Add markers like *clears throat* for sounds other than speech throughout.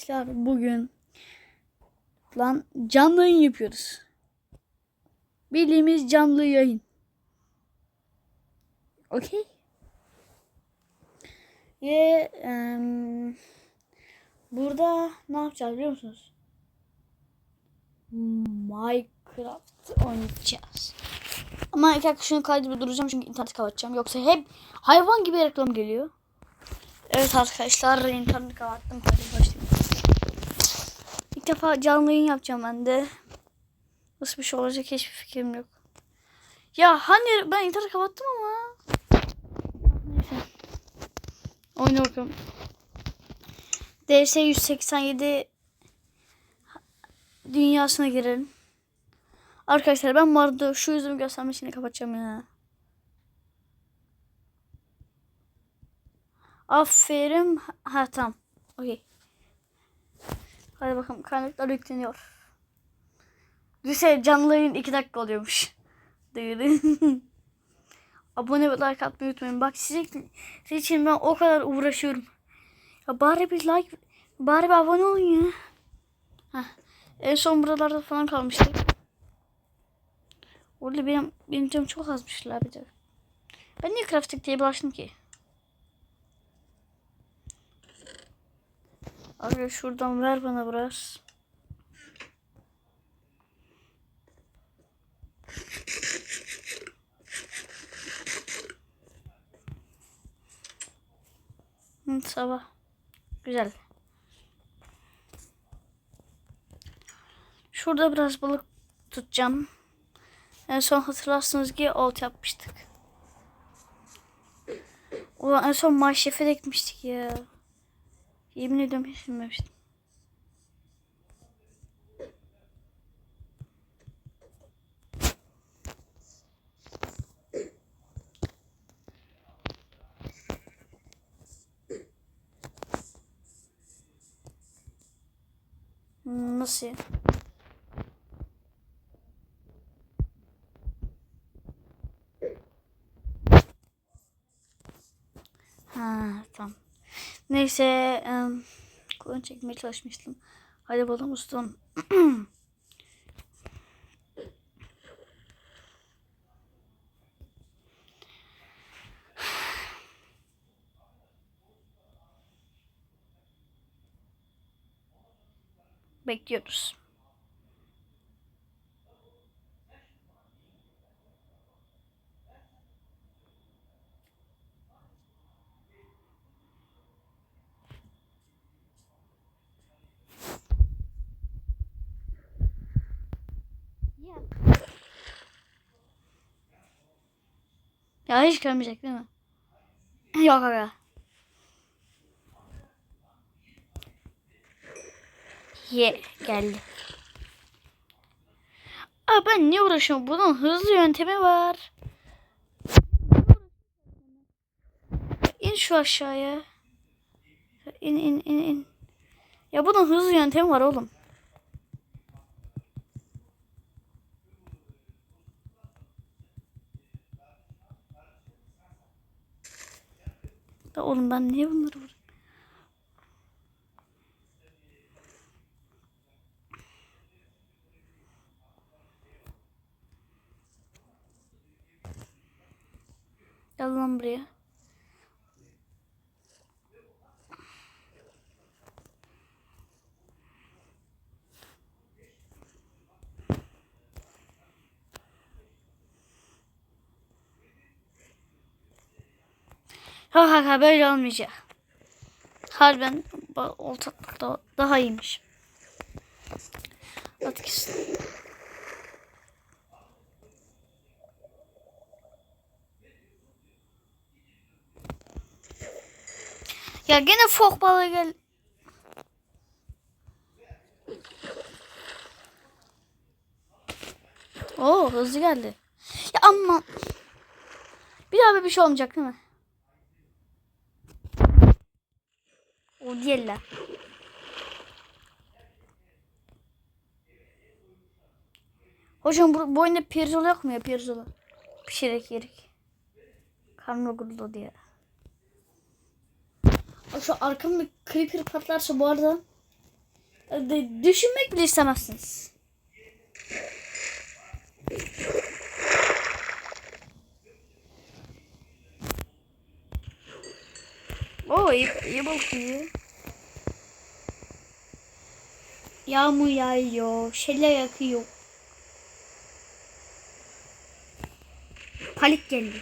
Arkadaşlar bugün lan canlı yayın yapıyoruz. Bildiğimiz canlı yayın. Okey. Ve em, burada ne yapacağız biliyor musunuz? Minecraft oynayacağız. Ama ilk dakika şunu kaydedip duracağım çünkü internet kapatacağım. Yoksa hep hayvan gibi reklam geliyor. Evet arkadaşlar internet kapattım. Hadi defa canlı yayın yapacağım ben de. Nasıl bir şey olacak hiçbir fikrim yok. Ya hani ben internet kapattım ama. Neyse. Oyna bakalım. DS 187 dünyasına girelim. Arkadaşlar ben arada şu yüzümü göstermek için kapatacağım ya. Aferin. Ha tamam. Okey. Hadi bakalım kaynaklar yükleniyor. Düşse canlı yayın 2 dakika oluyormuş. *laughs* Abone ve like atmayı unutmayın. Bak sizin, için ben o kadar uğraşıyorum. Ya bari bir like, bari bir abone olun ya. Heh. En son buralarda falan kalmıştık. Orada benim, benim canım çok azmışlar bir de. Ben niye crafting diye bulaştım ki? Abi şuradan ver bana biraz. Hı, sabah. Güzel. Şurada biraz balık tutacağım. En son hatırlarsınız ki olt yapmıştık. Ulan en son maşrefe de ekmiştik ya. Yemin ediyorum hiç bilmemiştim. Hmm, Nasıl ya? Ha tamam. Neyse. Um, Kulağını çekmeye çalışmıştım. Hadi bakalım ustam. *clears throat* Bekliyoruz. Ya hiç görmeyecek değil mi? Yok aga. Ye geldi. Aa ben niye uğraşıyorum? Bunun hızlı yöntemi var. İn şu aşağıya. İn in in in. Ya bunun hızlı yöntemi var oğlum. Da oğlum ben niye bunları? Gel lan buraya. Ha ha ha böyle olmayacak. Harbiden ba- oltaklık da daha iyiymiş. At. Ya gene fok balığı gel. Oo hızlı geldi. Ya ama bir daha bir şey olmayacak değil mi? Diğerler. Hocam bu, bu oyunda pirzola yok mu ya pirzola? Pişirek yerik. Karnı guruldu diye. Bak Şu arkamda creeper patlarsa bu arada düşünmek bile istemezsiniz. Oo iyi, iyi bakıyor. Yağmur yağıyor, şeyler yakıyor. Palik geldi.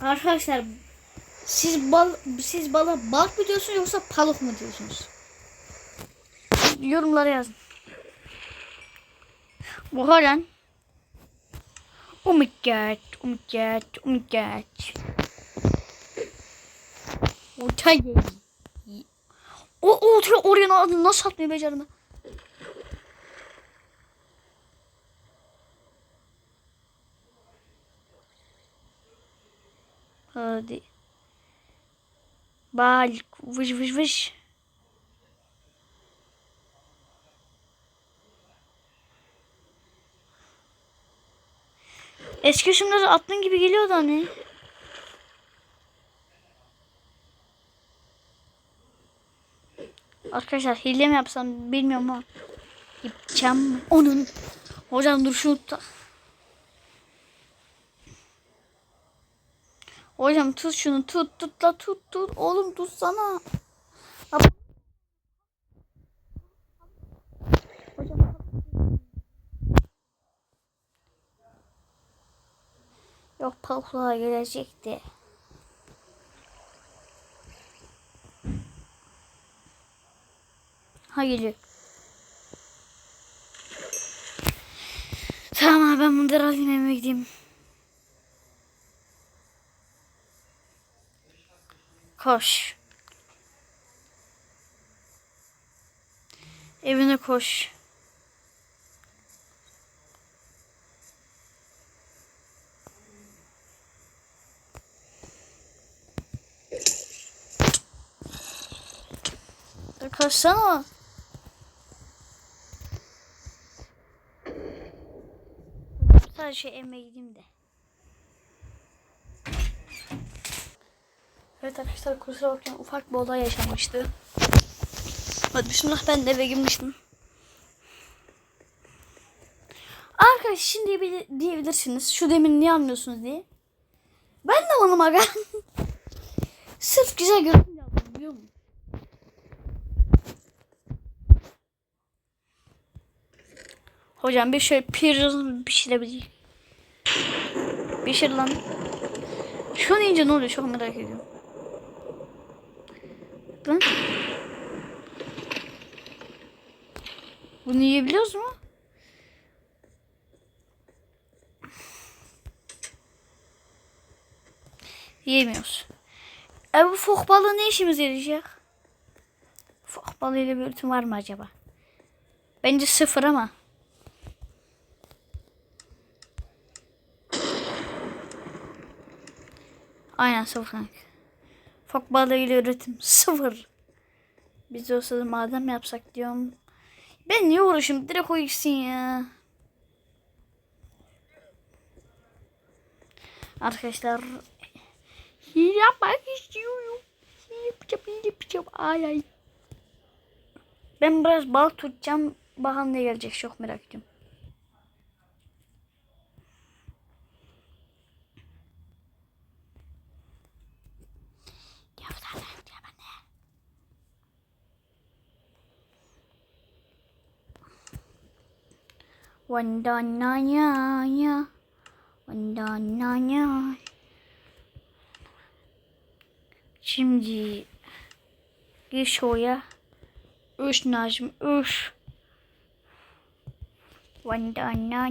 Arkadaşlar siz bal siz bala balık mı diyorsunuz yoksa palık mı diyorsunuz? Yorumlara yazın. Bu halen Oh my god, oh my god, oh my god. Orta gel. O ortaya oraya na- nasıl atmayı becerdim ben? Hadi. Balik. Vış vış vış. Eski ışınları attığın gibi geliyordu hani. Arkadaşlar hile mi yapsam bilmiyorum ama yapacağım. Onun. Hocam dur şunu tut. Hocam tut şunu tut tut la tut tut. Oğlum tutsana. Hocam. Yok paluklar gelecekti. Ha geliyor. Tamam ben bunları alayım eve gideyim. Koş. Evine koş. Ya Sadece evime gideyim de. Evet arkadaşlar kusura bakmayın ufak bir olay yaşanmıştı. Hadi bismillah ben de eve girmiştim. Arkadaş şimdi diyebilirsiniz şu demin niye anlıyorsunuz diye. Ben de onu aga. *laughs* Sırf güzel görünce aldım biliyor musun? Hocam bir şöyle pir pişirebilir. Pişir lan. Şu an ince ne oluyor çok merak ediyorum. Lan. Bunu yiyebiliyoruz mu? Yiyemiyoruz. E bu fok balığı ne işimize yarayacak? Fok balığıyla bir ürün var mı acaba? Bence sıfır ama. Aynen sıfır kanka. Fok balığıyla üretim *laughs* sıfır. Biz olsa da madem yapsak diyorum. Ben niye uğraşayım? Direkt o gitsin ya. Arkadaşlar hile yapmak istiyorum. Hile yapacağım, yapacağım. Ay ay. Ben biraz balık tutacağım. Bakalım ne gelecek çok merak ediyorum. Ya zaten ya ben ne? Vandananya. Vandananya. Şimdi gir şuraya. Üç Nazım üç. Vandananya.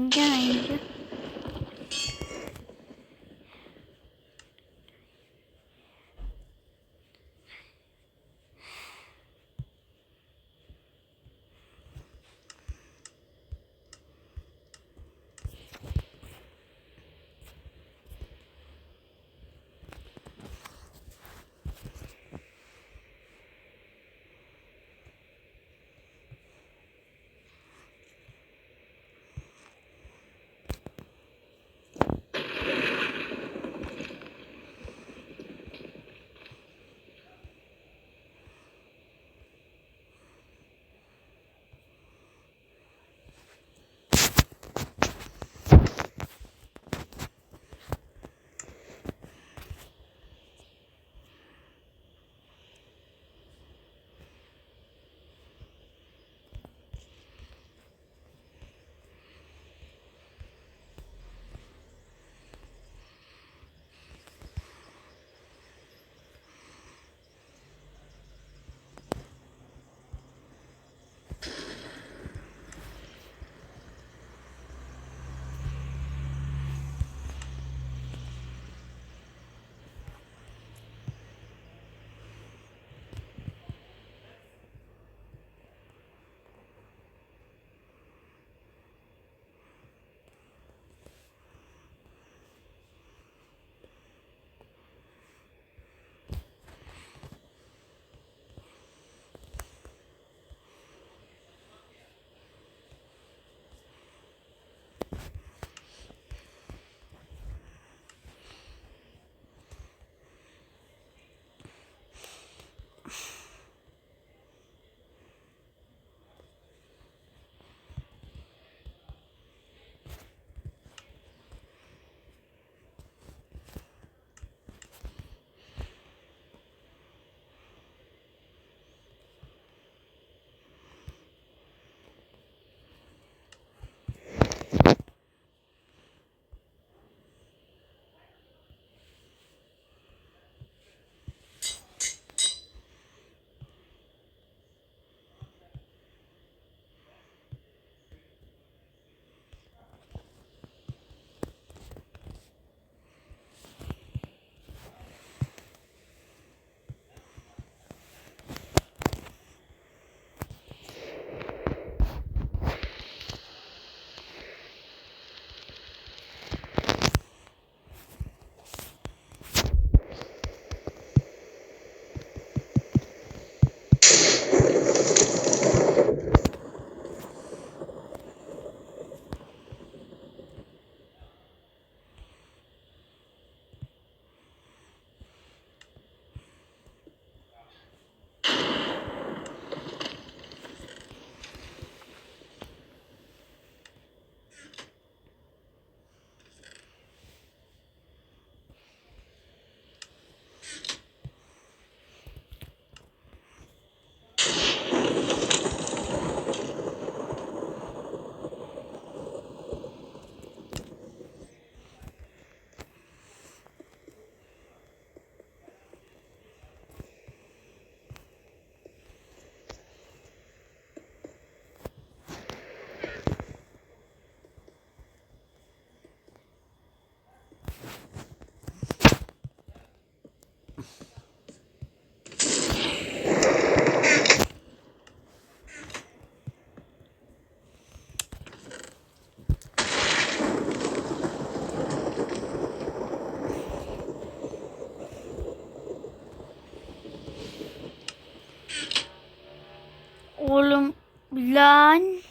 Oğlum lan.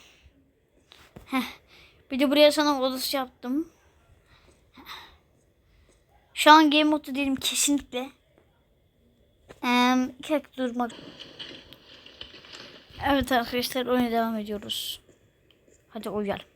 Heh. Bir de buraya sana odası yaptım. Şu an game modu değilim kesinlikle. Eee kek durmak. Evet arkadaşlar oyuna devam ediyoruz. Hadi uyuyalım.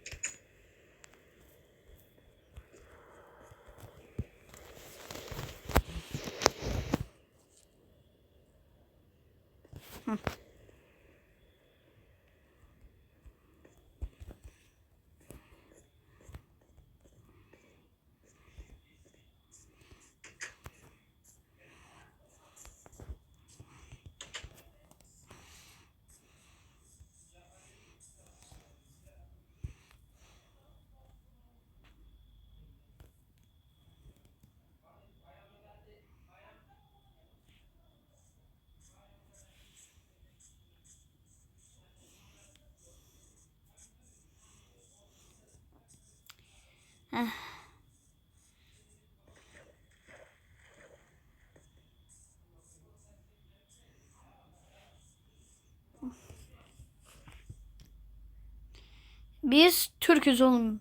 Biz Türk'üz oğlum.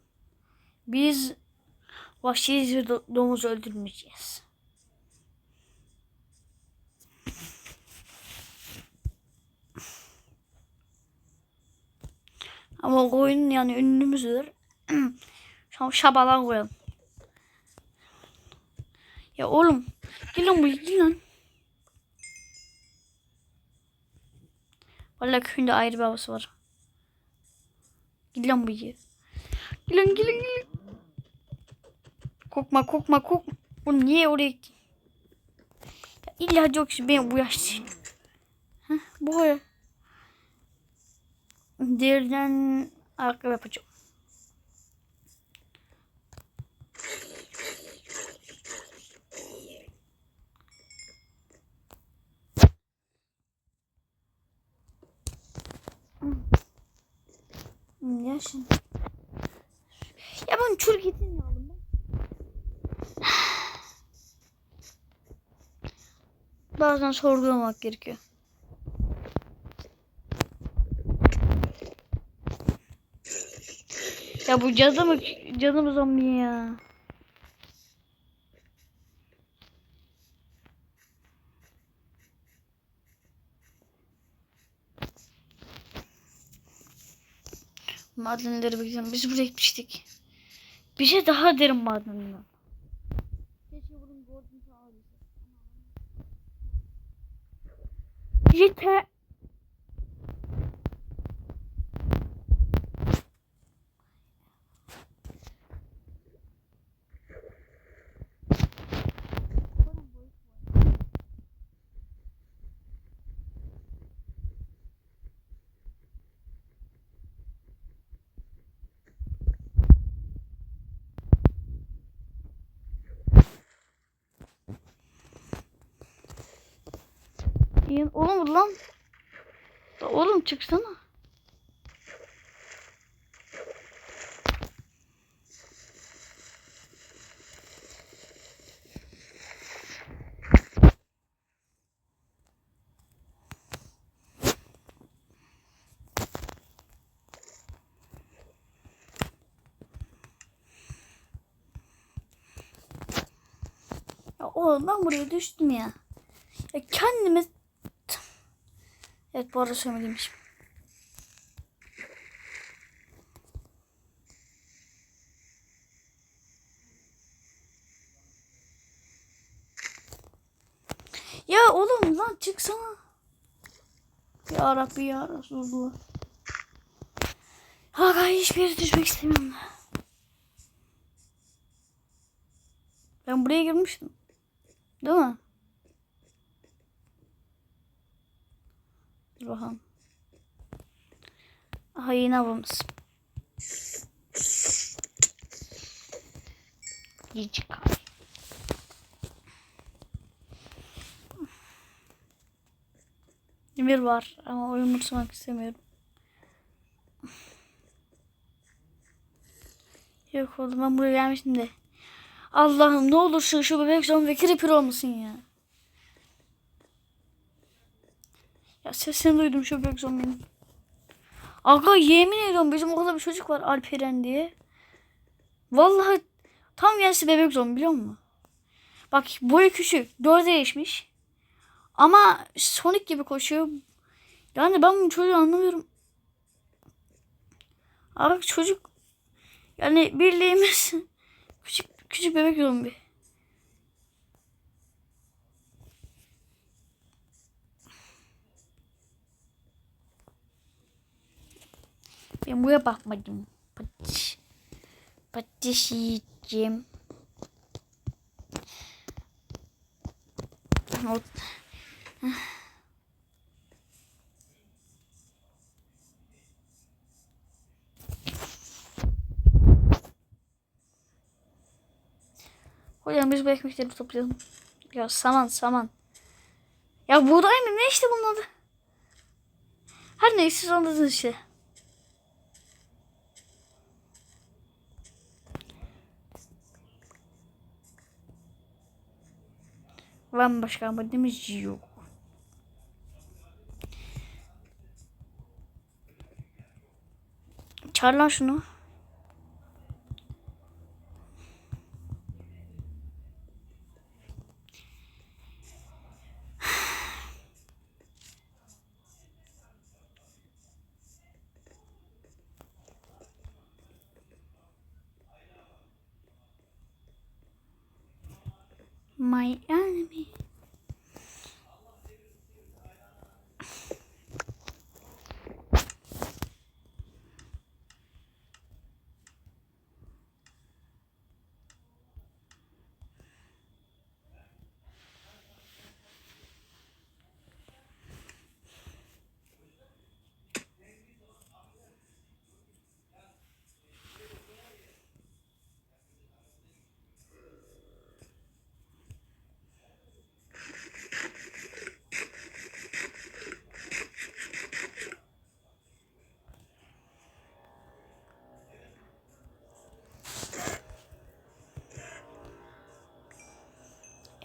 Biz vahşi bir do- domuz öldürmeyeceğiz. Ama koyun yani ünlümüzdür. *clears throat* An şabalan koyalım. Ya oğlum. Gel lan buraya gel lan. Valla köyünde ayrı bir havası var. Gel lan buraya. Gel lan gel gel. Korkma korkma korkma. Oğlum niye oraya gittin? Ya illa yok ki ben bu yaşlıyım. Heh, bu. Derden ayakkabı yapacağım. Ya şimdi. Ya ben çürük etini aldım ben. Bazen sorgulamak gerekiyor. Ya bu cadı mı? Cadı mı zombi ya? Madenleri bekliyorum. Biz buraya gitmiştik. Bir şey daha derin madeninden. Yeter. İyi. Oğlum lan. Oğlum çıksana. Oğlum ben buraya düştüm ya. Ya kendime Evet bu arada söylemeliymişim. Ya oğlum lan çıksana. Ya Rabbi ya Resulullah. Aga hiçbir yere düşmek istemiyorum. Ben buraya girmiştim. Değil mi? Dur bakalım. Aha yeni avımız. Yiyici kal. Emir var ama oyun umursamak istemiyorum. Yok oğlum ben buraya gelmiştim de. Allah'ım ne olursun şu bebek zombi ve creeper olmasın ya. Ya sesini duydum şu bebek zombinin. Aga yemin ediyorum bizim okulda bir çocuk var Alperen diye. Vallahi tam kendisi bebek zombi biliyor musun? Bak boyu küçük. Dörde değişmiş. Ama Sonic gibi koşuyor. Yani ben bu çocuğu anlamıyorum. Abi çocuk yani birliğimiz *laughs* küçük küçük bebek zombi. Ben buraya bakmadım. Patiş. Patiş yiyeceğim. O- Hocam biz bu ekmekleri toplayalım. Ya saman saman. Ya buğday mı? Ne işte bunun adı? Her neyse anladınız işte. Var başka amadımız yok. Çağır lan şunu. *sighs* My enemy.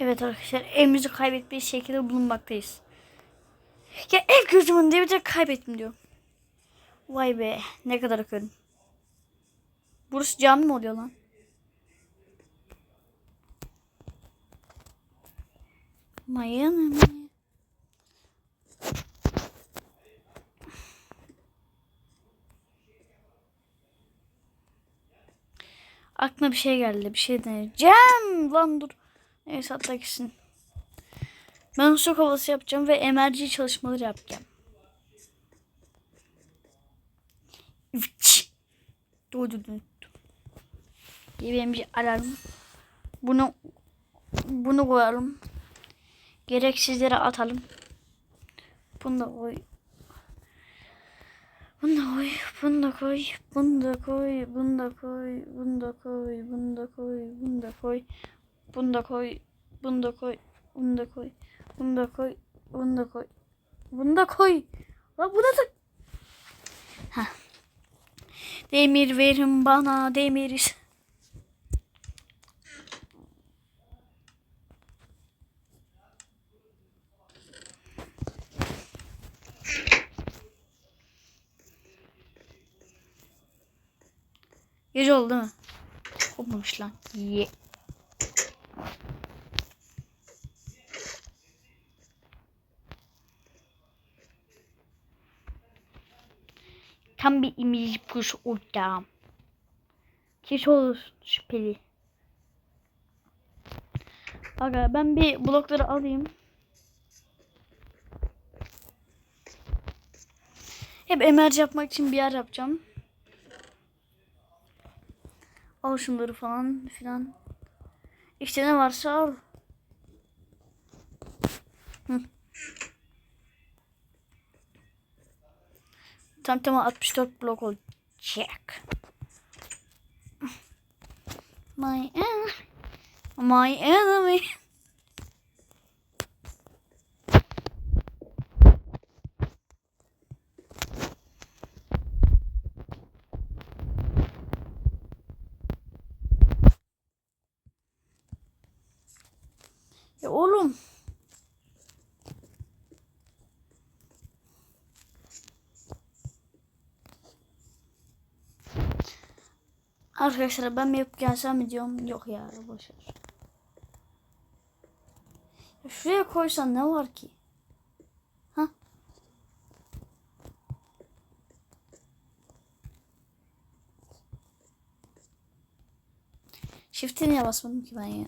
Evet arkadaşlar evimizi kaybetmiş şekilde bulunmaktayız. Ya ev gözümün diye bir de kaybettim diyor. Vay be ne kadar akıyorum. Burası cami mi oluyor lan? Miami. Aklıma bir şey geldi. Bir şey deneyeceğim. Lan dur. Neyse hatta gitsin. Ben su havası yapacağım ve emerci çalışmaları yapacağım. Dur. Bir benim bir alarm. Bunu bunu koyalım. Gereksizlere atalım. Bunu da koy. Bunu da koy, bunu da koy, bunu da koy, bunu da koy, bunu da koy, bunu da koy, bunu da koy, bunu da koy, bunu da koy, bunu da koy, bunu da koy, bunu da koy, bunu da koy. Lan bu da Heh. Demir verin bana demir. Gece oldu değil mi? Kopmamış lan. Ye. Tam bir imaj kuş ortağım. Keş olur şüpheli. Aga ben bir blokları alayım. Hep emerci yapmak için bir yer yapacağım. Al şunları falan filan. İşte ne varsa al. Hı. Tam tamam 64 blok olacak. My enemy. My enemy. Ya oğlum. Arkadaşlar ben mi yapıp gelsem mi diyorum. Yok ya boşver. Ya Şuraya koysan ne var ki? Ha? Shift'e niye basmadım ki ben? Ya!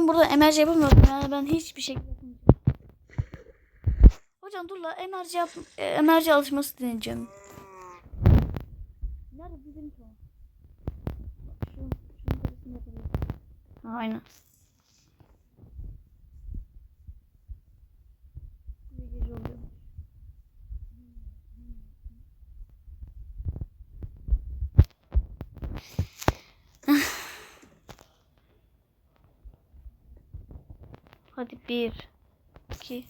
Ben burada emerci yapamıyorum yani ben hiçbir şekilde yapamıyorum. Hocam dur la emerci yap emerci alışması deneyeceğim. Nerede bizim ki o? Bak Şu, şunun tersini yapalım. Ha, aynen. Bir gece oluyor. Hadi bir, iki.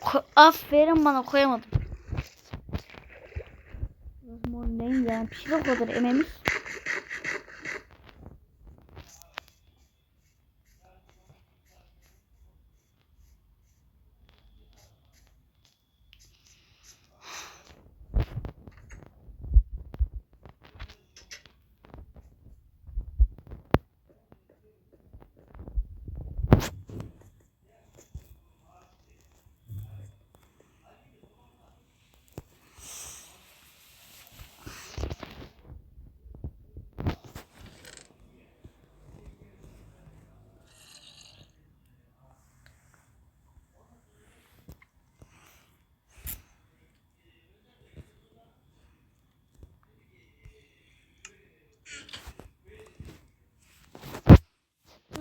Ko- Aferin bana koyamadım. Mor neyim ya? Bir şey de o kadar ememiş.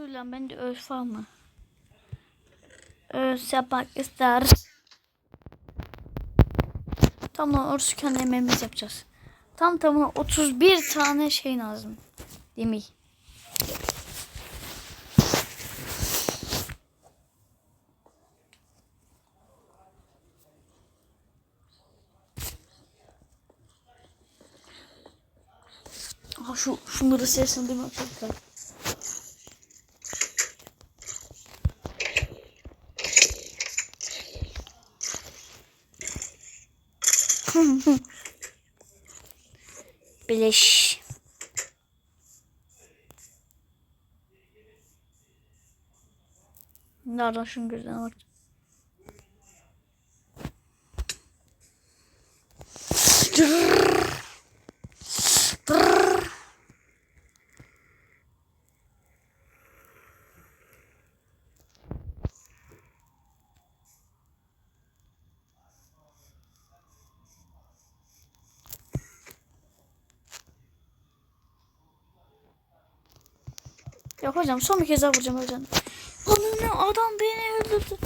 Dur lan ben de öf mı? Öf yapmak ister. Tam lan orası kendi emeğimiz yapacağız. Tam tamına 31 tane şey lazım. Aha şu şunları sesini duymak çok güzel. Bileş. Nereden şunun gözlerine bak. Hocam son bir kez daha vuracağım hocam. Ananı adam beni öldürdü.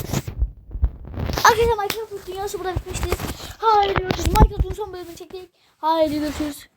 Arkadaşlar Minecraft dünyası burada bitmiştir. Haydi görüşürüz. Minecraft'ın son bölümünü çektik. Haydi görüşürüz.